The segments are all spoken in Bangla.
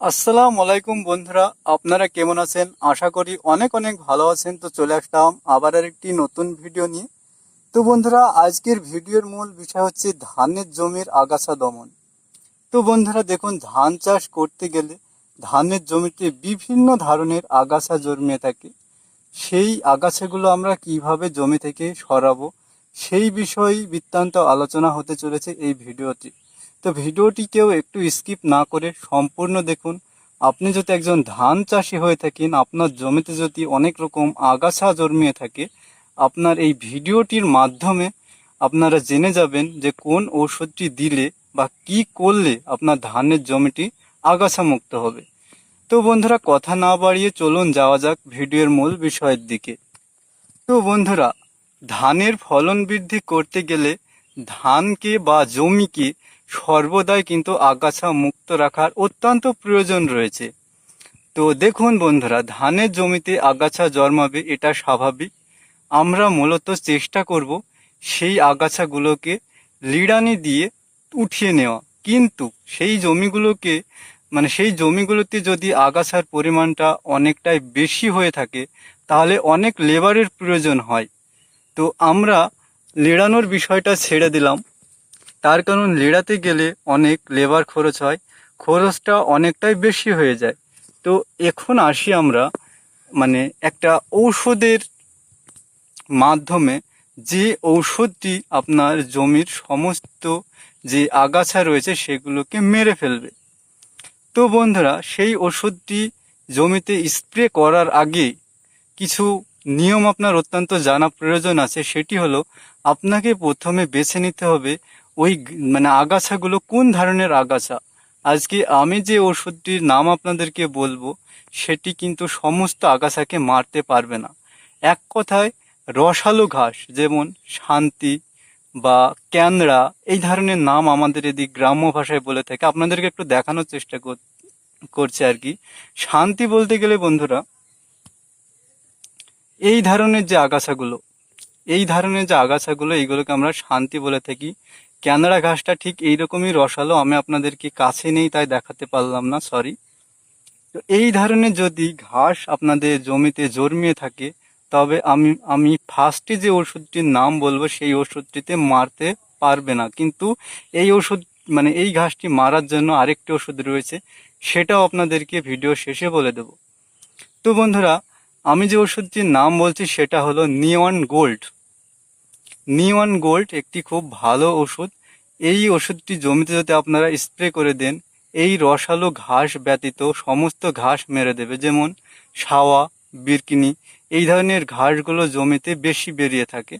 আসসালামু আলাইকুম বন্ধুরা, আপনারা কেমন আছেন? আশা করি অনেক অনেক ভালো আছেন। তো চলে আসলাম আবার একটি নতুন ভিডিও নিয়ে। তো বন্ধুরা, আজকের ভিডিওর মূল বিষয় হচ্ছে ধানের জমির আগাছা দমন। তো বন্ধুরা, দেখুন, ধান চাষ করতে গেলে ধানের জমিতে বিভিন্ন ধরনের আগাছা জন্মে থাকে। সেই আগাছাগুলো আমরা কীভাবে জমি থেকে সরাবো, সেই বিষয়ে বৃত্তান্ত আলোচনা হতে চলেছে এই ভিডিওটি তো ভিডিওটি কেউ একটু স্কিপ না করে সম্পূর্ণ দেখুন। আপনি যদি একজন ধান চাষি হয়ে থাকেন, আপনার জমিতে যদি অনেক রকম আগাছা জন্মিয়ে থাকে, আপনার এই ভিডিওটির মাধ্যমে আপনারা জেনে যাবেন যে কোন ঔষধটি দিলে বা কি করলে আপনার ধানের জমিটি আগাছা মুক্ত হবে। তো বন্ধুরা, কথা না বাড়িয়ে চলুন, যাওয়া যাক ভিডিওর মূল বিষয়ের দিকে। তো বন্ধুরা, ধানের ফলন বৃদ্ধি করতে গেলে ধানকে বা জমিকে সর্বদাই কিন্তু আগাছা মুক্ত রাখার অত্যন্ত প্রয়োজন রয়েছে। তো দেখুন বন্ধুরা, ধানের জমিতে আগাছা জন্মাবে এটা স্বাভাবিক। আমরা মূলত চেষ্টা করব সেই আগাছাগুলোকে লিড়ানি দিয়ে উঠিয়ে নেওয়া। কিন্তু সেই জমিগুলোকে মানে সেই জমিগুলোতে যদি আগাছার পরিমাণটা অনেকটাই বেশি হয়ে থাকে, তাহলে অনেক লেবারের প্রয়োজন হয়। তো আমরা লেড়ানোর বিষয়টা ছেড়ে দিলাম। তার কারণ লেড়াতে গেলে অনেক লেবার খরচ হয়, খরচটা অনেকটাই বেশি হয়ে যায়। তো এখন আসি আমরা মানে একটা ঔষধের মাধ্যমে যে ঔষধটি আপনার জমির সমস্ত যে আগাছা রয়েছে সেগুলোকে মেরে ফেলবে। তো বন্ধুরা, সেই ওষুধটি জমিতে স্প্রে করার আগে কিছু নিয়ম আপনার অত্যন্ত জানা প্রয়োজন আছে, সেটি হলো আপনাকে প্রথমে বেছে নিতে হবে ওই মানে আগাছাগুলো কোন ধরনের আগাছা? আজকে আমি যে ওষুধটির নাম আপনাদেরকে বলব, সেটি কিন্তু সমস্ত আগাছাকে মারতে পারবে না। এক কথায়, রসালো ঘাস যেমন শান্তি বা ক্যানড়া এই ধরনের নাম আমাদের এদিক গ্রাম্য ভাষায় বলে থাকে। আপনাদেরকে একটু দেখানোর চেষ্টা কর- করছে আর কি। শান্তি বলতে গেলে বন্ধুরা, এই ধরনের যে আগাছাগুলো, এই ধরনের যে আগাছাগুলো, এইগুলোকে আমরা শান্তি বলে থাকি। ক্যানাডা ঘাসটা ঠিক এইরকমই রসালো, আমি আপনাদেরকে কাছে নেই, তাই দেখাতে পারলাম না সরি তো এই ধরনের যদি ঘাস আপনাদের জমিতে জন্মিয়ে থাকে, তবে আমি আমি ফার্স্টে যে ওষুধটির নাম বলব, সেই ওষুধটিতে মারতে পারবে না। কিন্তু এই ওষুধ মানে এই ঘাসটি মারার জন্য আরেকটি ওষুধ রয়েছে, সেটাও আপনাদেরকে ভিডিও শেষে বলে দেব। তো বন্ধুরা, আমি যে ওষুধটির নাম বলছি, সেটা হলো নিয়ন গোল্ড নিয়ন গোল্ড একটি খুব ভালো ওষুধ। এই ওষুধটি জমিতে যদি আপনারা স্প্রে করে দেন, এই রসালো ঘাস ব্যতীত সমস্ত ঘাস মেরে দেবে। যেমন সাওয়া বিরকিনি, এই ধরনের ঘাসগুলো জমিতে বেশি বেরিয়ে থাকে।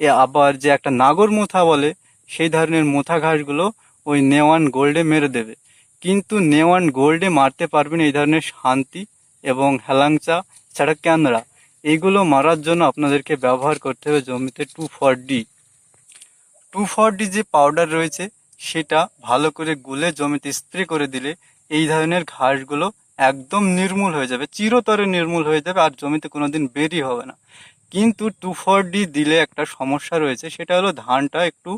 এ আবার যে একটা নাগর মোথা বলে, সেই ধরনের মোথা ঘাসগুলো ওই নেওয়ান গোল্ডে মেরে দেবে। কিন্তু নেওয়ান গোল্ডে মারতে পারবেন এই ধরনের শান্তি এবং হেলাংচা, ছাড়া ক্যানরা। এইগুলো মারার জন্য আপনাদেরকে ব্যবহার করতে হবে জমিতে two four D two four D যে পাউডার রয়েছে, সেটা ভালো করে গুলে জমিতে স্প্রে করে দিলে এই ধরনের ঘাসগুলো একদম নির্মূল হয়ে যাবে, চিরতরে নির্মূল হয়ে যাবে আর জমিতে কোনোদিন বেরই হবে না। কিন্তু টু ফর ডি দিলে একটা সমস্যা রয়েছে, সেটা হলো ধানটা একটু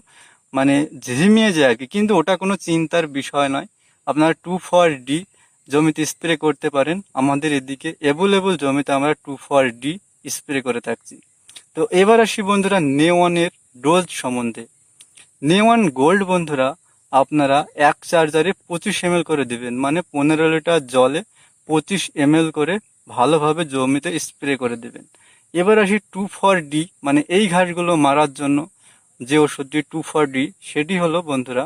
মানে ঝিমিয়ে যায় আর কি। কিন্তু ওটা কোনো চিন্তার বিষয় নয়। আপনারা টু ফর ডি জমিতে স্প্রে করতে পারেন। আমাদের এদিকে অ্যাভেলেবল জমিতে আমরা টু ফর ডি স্প্রে করে থাকছি। তো এবার আসি বন্ধুরা নেওয়ানের ডোজ সম্বন্ধে। নেওয়ান গোল্ড বন্ধুরা, আপনারা এক চার্জারে পঁচিশ এম করে দিবেন। মানে পনেরো লিটার জলে পঁচিশ এম করে ভালোভাবে জমিতে স্প্রে করে দেবেন। এবার আসি টু ফর ডি মানে এই ঘাসগুলো মারার জন্য যে ওষুধটি টু ফর ডি সেটি হলো বন্ধুরা,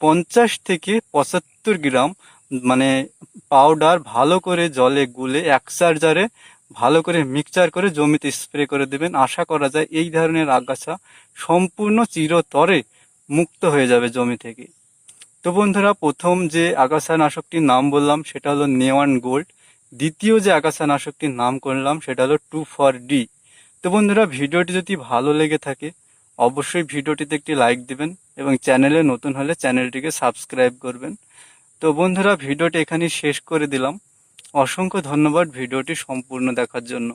পঞ্চাশ থেকে পঁচাত্তর গ্রাম মানে পাউডার ভালো করে জলে গুলে এক চার্জারে ভালো করে মিক্সচার করে জমিতে স্প্রে করে দেবেন। আশা করা যায় এই ধরনের আগাছা সম্পূর্ণ চিরতরে মুক্ত হয়ে যাবে জমি থেকে। তো বন্ধুরা, প্রথম যে আগাছা নাশকটির নাম বললাম, সেটা হলো নেওয়ান গোল্ড দ্বিতীয় যে আগাছা নাশকটির নাম করলাম, সেটা হলো টু ফর ডি তো বন্ধুরা, ভিডিওটি যদি ভালো লেগে থাকে, অবশ্যই ভিডিওটিতে একটি লাইক দিবেন এবং চ্যানেলে নতুন হলে চ্যানেলটিকে সাবস্ক্রাইব করবেন। তো বন্ধুরা ভিডিওটি এখানে শেষ করে দিলাম। অসংখ্য ধন্যবাদ ভিডিওটি সম্পূর্ণ দেখার জন্য।